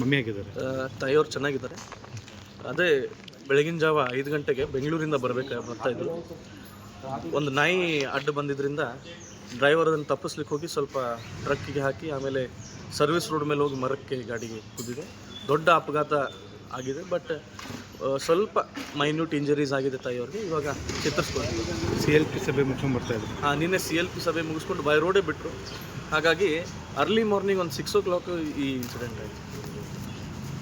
Mummy ಆಗಿದ್ದಾರೆ. ತಾಯಿಯವ್ರು ಚೆನ್ನಾಗಿದ್ದಾರೆ. ಅದೇ ಬೆಳಗಿನ ಜಾವ ಐದು ಗಂಟೆಗೆ ಬೆಂಗಳೂರಿಂದ ಬರಬೇಕು ಬರ್ತಾಯಿದ್ರು ಒಂದು ನಾಯಿ ಅಡ್ಡ ಬಂದಿದ್ದರಿಂದ ಡ್ರೈವರ್ ಅದನ್ನು ತಪ್ಪಿಸ್ಲಿಕ್ಕೆ ಹೋಗಿ ಸ್ವಲ್ಪ ಟ್ರಕ್ಕಿಗೆ ಹಾಕಿ ಆಮೇಲೆ ಸರ್ವಿಸ್ ರೋಡ್ ಮೇಲೆ ಹೋಗಿ ಮರಕ್ಕೆ ಗಾಡಿಗೆ ಕುದ್ದಿದೆ. ದೊಡ್ಡ ಅಪಘಾತ ಆಗಿದೆ ಬಟ್ ಸ್ವಲ್ಪ ಮೈನ್ಯೂಟ್ ಇಂಜರೀಸ್ ಆಗಿದೆ ತಾಯಿಯವ್ರಿಗೆ. ಇವಾಗ ಚಿತ್ರಿಸ್ಕೊಂಡು ಸಿ ಎಲ್ ಪಿ ಸಭೆ ಮುಗಿಸ್ಕೊಂಡು ಬರ್ತಾ ಇದ್ರು. ಆ, ನಿನ್ನೆ ಸಿ ಎಲ್ ಪಿ ಸಭೆ ಮುಗಿಸ್ಕೊಂಡು ಬೈ ರೋಡೇ ಬಿಟ್ಟರು ಹಾಗಾಗಿ ಅರ್ಲಿ ಮಾರ್ನಿಂಗ್ ಒಂದು ಸಿಕ್ಸ್ ಓ ಕ್ಲಾಕ್ ಈ ಇನ್ಸಿಡೆಂಟ್ ಆಯಿತು.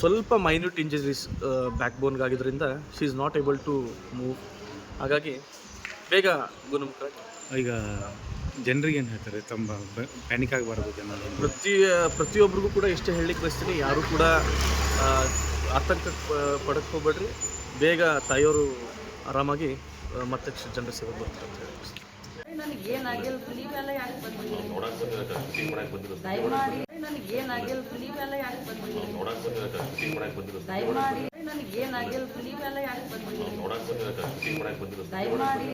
ಸ್ವಲ್ಪ minute injuries back ಬೋನ್ಗಾಗಿದ್ದರಿಂದ she is not able to move ಹಾಗಾಗಿ ಬೇಗ ಗುಣಮುಖ ಈಗ ಜನರಿಗೆ ಏನು ಹೇಳ್ತಾರೆ? ತುಂಬ ಪ್ಯಾನಿಕ್ ಆಗಬಾರ್ದು ಜನ ಪ್ರತಿ ಪ್ರತಿಯೊಬ್ಬರಿಗೂ ಕೂಡ ಇಷ್ಟೇ ಹೇಳಲಿಕ್ಕೆ ಬಯಸ್ತೀನಿ. ಯಾರು ಕೂಡ ಆತಂಕ ಪಡಕ್ಕೆ ಹೋಗ್ಬೇಡ್ರಿ. ಬೇಗ ತಾಯಿಯವರು ಆರಾಮಾಗಿ ಮತ್ತೆ ಜನರ ಸೇವೆ ಬರ್ತಾರೆ ಅಂತ ಹೇಳಿ ನನಗೆ ಏನಾಗಿಲ್ಲ ನೀವೆಲ್ಲ ಯಾಕೆ ಬಂದ್ರಿ ದಯಮಾಡಿ ನನಗೆ ನೀವೆಲ್ಲ ಯಾಕೆ ಬಂದ್ರಿ ದಯಮಾಡಿ